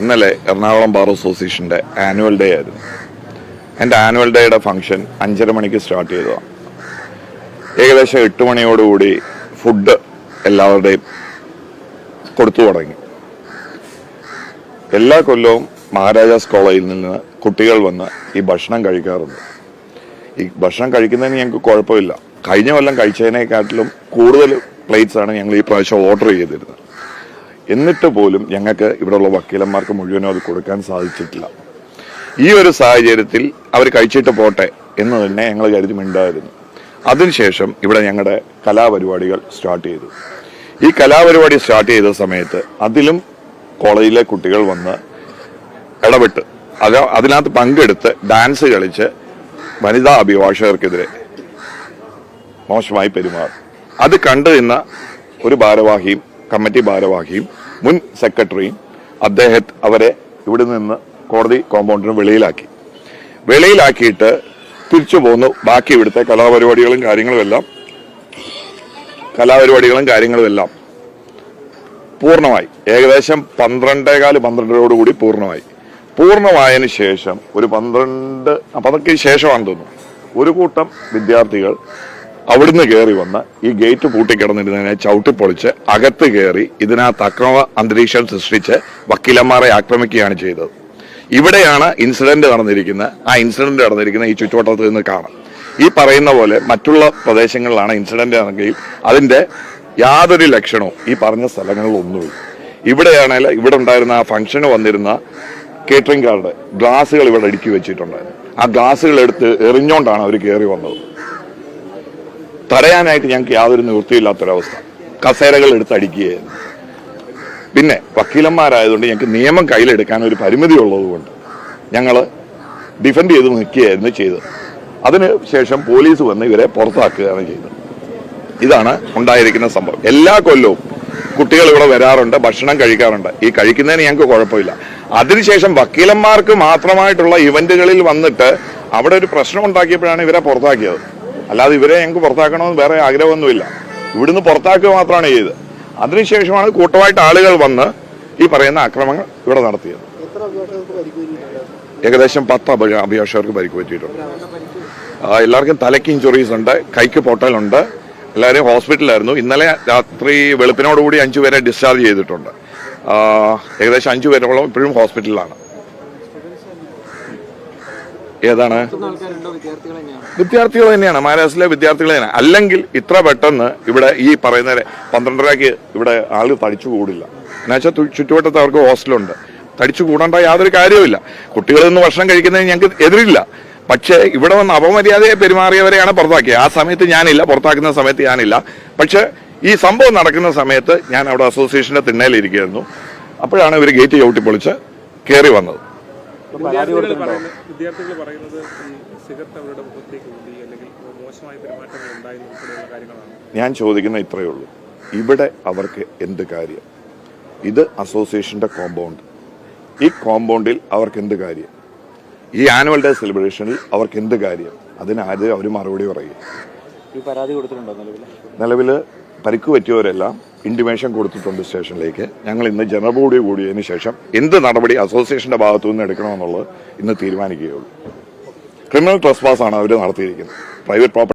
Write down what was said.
ഇന്നലെ എറണാകുളം ബാർ അസോസിയേഷന്റെ annual day ആയിരുന്നു. എന്റെ ആനുവൽ ഡേയുടെ ഫംഗ്ഷൻ അഞ്ചര മണിക്ക് സ്റ്റാർട്ട് ചെയ്തതാണ് ഏകദേശം എട്ട് മണിയോടുകൂടി ഫുഡ് എല്ലാവരുടെയും കൊടുത്തു തുടങ്ങി. എല്ലാ കൊല്ലവും മഹാരാജാസ് കോളേജിൽ നിന്ന് കുട്ടികൾ വന്ന് ഈ ഭക്ഷണം കഴിക്കാറുണ്ട്. ഈ ഭക്ഷണം കഴിക്കുന്നതിന് ഞങ്ങൾക്ക് കുഴപ്പമില്ല. കഴിഞ്ഞ കൊല്ലം കഴിച്ചതിനെക്കാട്ടിലും കൂടുതൽ പ്ലേറ്റ്സാണ് ഞങ്ങൾ ഈ പ്രാവശ്യം ഓർഡർ ചെയ്തിരുന്നത്. എന്നിട്ട് പോലും ഞങ്ങൾക്ക് ഇവിടെയുള്ള വക്കീലന്മാർക്ക് മുഴുവനും അത് കൊടുക്കാൻ സാധിച്ചിട്ടില്ല. ഈ ഒരു സാഹചര്യത്തിൽ അവർ കഴിച്ചിട്ട് പോട്ടെ എന്ന് തന്നെ ഞങ്ങൾ കരുതി മിണ്ടായിരുന്നു. അതിനുശേഷം ഇവിടെ ഞങ്ങളുടെ കലാപരിപാടികൾ സ്റ്റാർട്ട് ചെയ്തു. ഈ കലാപരിപാടി സ്റ്റാർട്ട് ചെയ്ത സമയത്ത് അതിലും കോളേജിലെ കുട്ടികൾ വന്ന് ഇടപെട്ട്. അത് അതിനകത്ത് പങ്കെടുത്ത് ഡാൻസ് കളിച്ച് വനിതാ അഭിഭാഷകർക്കെതിരെ മോശമായി പെരുമാറും. അത് കണ്ടു നിന്ന ഒരു ഭാരവാഹിയും കമ്മിറ്റി ഭാരവാഹിയും മുൻ സെക്രട്ടറിയും അദ്ദേഹത്തെ അവരെ ഇവിടെ നിന്ന് കോടതി കോമ്പൗണ്ടിന് വെളിയിലാക്കി. വെളിയിലാക്കിയിട്ട് തിരിച്ചു പോന്നു. ബാക്കി ഇവിടുത്തെ കലാപരിപാടികളും കാര്യങ്ങളും എല്ലാം കലാപരിപാടികളും കാര്യങ്ങളും എല്ലാം പൂർണമായി. ഏകദേശം പന്ത്രണ്ടേകാൽ പന്ത്രണ്ടരോട് കൂടി പൂർണമായി. പൂർണമായതിനു ശേഷം ഒരു പന്ത്രണ്ട് അപ്പൊ അതൊക്കെ ശേഷമാണെന്ന് തോന്നുന്നു. ഒരു കൂട്ടം വിദ്യാർത്ഥികൾ അവിടുന്ന് കയറി വന്ന് ഈ ഗേറ്റ് പൂട്ടിക്കിടന്നിരുന്നതിനെ ചവിട്ടിപ്പൊളിച്ച് അകത്ത് കയറി ഇതിനകത്ത് അക്രമ അന്തരീക്ഷം സൃഷ്ടിച്ച് വക്കീലന്മാരെ ആക്രമിക്കുകയാണ് ചെയ്തത്. ഇവിടെയാണ് ഇൻസിഡന്റ് നടന്നിരിക്കുന്നത് ആ ഇൻസിഡന്റ് നടന്നിരിക്കുന്ന ഈ ചുറ്റുവട്ടത്തിൽ നിന്ന് കാണാം. ഈ പറയുന്ന പോലെ മറ്റുള്ള പ്രദേശങ്ങളിലാണ് ഇൻസിഡന്റ് നടക്കുകയും അതിന്റെ യാതൊരു ലക്ഷണവും ഈ പറഞ്ഞ സ്ഥലങ്ങളിൽ ഒന്നുമില്ല. ഇവിടെയാണെങ്കിൽ ഇവിടെ ഉണ്ടായിരുന്ന ആ ഫംഗ്ഷന് വന്നിരുന്ന കേറ്ററിംഗ് കാർഡ് ഗ്ലാസുകൾ ഇവിടെ അടുക്കി വെച്ചിട്ടുണ്ടായിരുന്നു. ആ ഗ്ലാസുകൾ എടുത്ത് എറിഞ്ഞോണ്ടാണ് അവർ കയറി വന്നത്. തടയാനായിട്ട് ഞങ്ങൾക്ക് യാതൊരു നിവൃത്തിയില്ലാത്തൊരവസ്ഥ. കസേരകൾ എടുത്തടിക്കുകയായിരുന്നു പിന്നെ വക്കീലന്മാരായതുകൊണ്ട് ഞങ്ങൾക്ക് നിയമം കയ്യിലെടുക്കാൻ ഒരു പരിമിതി ഉള്ളതുകൊണ്ട് ഞങ്ങൾ ഡിഫെൻഡ് ചെയ്ത് നിൽക്കുകയായിരുന്നു ചെയ്തത്. അതിന് ശേഷം പോലീസ് വന്ന് ഇവരെ പുറത്താക്കുകയാണ് ചെയ്തത്. ഇതാണ് ഉണ്ടായിരിക്കുന്ന സംഭവം. എല്ലാ കൊല്ലവും കുട്ടികൾ ഇവിടെ വരാറുണ്ട് ഭക്ഷണം കഴിക്കാറുണ്ട്. ഈ കഴിക്കുന്നതിന് ഞങ്ങൾക്ക് കുഴപ്പമില്ല. അതിനുശേഷം വക്കീലന്മാർക്ക് മാത്രമായിട്ടുള്ള ഇവന്റുകളിൽ വന്നിട്ട് അവിടെ ഒരു പ്രശ്നം ഉണ്ടാക്കിയപ്പോഴാണ് ഇവരെ പുറത്താക്കിയത്. അല്ലാതെ ഇവരെ ഞങ്ങൾക്ക് പുറത്താക്കണമെന്ന് വേറെ ആഗ്രഹമൊന്നുമില്ല. ഇവിടുന്ന് പുറത്താക്കുക മാത്രമാണ് ചെയ്തത്. അതിനുശേഷമാണ് കൂട്ടമായിട്ട് ആളുകൾ വന്ന് ഈ പറയുന്ന അക്രമങ്ങൾ ഇവിടെ നടത്തിയത്. ഏകദേശം പത്ത് അഭി- അഭിഭാഷകർക്ക് പരിക്ക് പറ്റിയിട്ടുണ്ട് എല്ലാവർക്കും തലയ്ക്ക് ഇഞ്ചുറീസ് ഉണ്ട് കൈക്ക് പൊട്ടലുണ്ട്. എല്ലാവരും ഹോസ്പിറ്റലായിരുന്നു ഇന്നലെ രാത്രി വെളുപ്പിനോടുകൂടി അഞ്ചു പേരെ ഡിസ്ചാർജ് ചെയ്തിട്ടുണ്ട് ഏകദേശം അഞ്ചു പേരോളം ഇപ്പോഴും ഹോസ്പിറ്റലിലാണ്. ഏതാണ്? വിദ്യാർത്ഥികൾ തന്നെയാണ്. മഹാരാഷ്ട്രയിലെ വിദ്യാർത്ഥികൾ തന്നെയാണ്. അല്ലെങ്കിൽ ഇത്ര പെട്ടെന്ന് ഇവിടെ ഈ പറയുന്ന പന്ത്രണ്ടരക്ക് ഇവിടെ ആൾ തടിച്ചു കൂടില്ല. എന്നുവെച്ചാൽ ചുറ്റുവട്ടത്ത് അവർക്ക് ഹോസ്റ്റലുണ്ട്. തടിച്ചു കൂടേണ്ട യാതൊരു കാര്യവുമില്ല. കുട്ടികളിൽ നിന്ന് ഭക്ഷണം കഴിക്കുന്നതിന് ഞങ്ങൾക്ക് എതിരില്ല. പക്ഷേ ഇവിടെ വന്ന് അപമര്യാദയെ പെരുമാറിയവരെയാണ് പുറത്താക്കിയത് ആ സമയത്ത് ഞാനില്ല. പുറത്താക്കുന്ന സമയത്ത് ഞാനില്ല. പക്ഷേ ഈ സംഭവം നടക്കുന്ന സമയത്ത് ഞാൻ അവിടെ അസോസിയേഷന്റെ തിണ്ണയിലിരിക്കുകയായിരുന്നു. അപ്പോഴാണ് ഇവർ ഗേറ്റ് ചവിട്ടി പൊളിച്ച് കയറി വന്നത്. വിദ്യാർത്ഥികൾ പറയുന്നത് വിദ്യാർത്ഥികൾ പറയുന്നത് ഈ സിഗരറ്റ് അവരുടെ മുഖത്തേക്ക് ഊതി അല്ലെങ്കിൽ മോശമായ പെരുമാറ്റങ്ങൾ ഉണ്ടായി ഉൾപ്പെടെയുള്ള കാര്യങ്ങളാണ്. ഞാൻ ചോദിക്കുന്ന ഇത്രയേ ഉള്ളൂ. ഇവിടെ അവർക്ക് എന്ത് കാര്യം? ഇത് അസോസിയേഷന്റെ കോമ്പൗണ്ട്. ഈ കോമ്പൗണ്ടിൽ അവർക്ക് എന്ത് കാര്യം? ഈ ആനുവൽ ഡേ സെലിബ്രേഷനിൽ അവർക്ക് എന്ത് കാര്യം? അതിനാദ്യം അവർ മറുപടി പറയും? നിലവിൽ പരിക്ക് പറ്റിയവരെല്ലാം ഇന്റിമേഷൻ കൊടുത്തിട്ടുണ്ട് സ്റ്റേഷനിലേക്ക്. ഞങ്ങൾ ഇന്ന് ജനറൽ ബോഡി കൂടിയതിന് ശേഷം എന്ത് നടപടി അസോസിയേഷന്റെ ഭാഗത്തു നിന്ന് എടുക്കണമെന്നുള്ളത് ഇന്ന് തീരുമാനിക്കുകയുള്ളൂ. ക്രിമിനൽ ട്രസ്പാസ് ആണ് അവർ നടത്തിയിരിക്കുന്നത്. Private property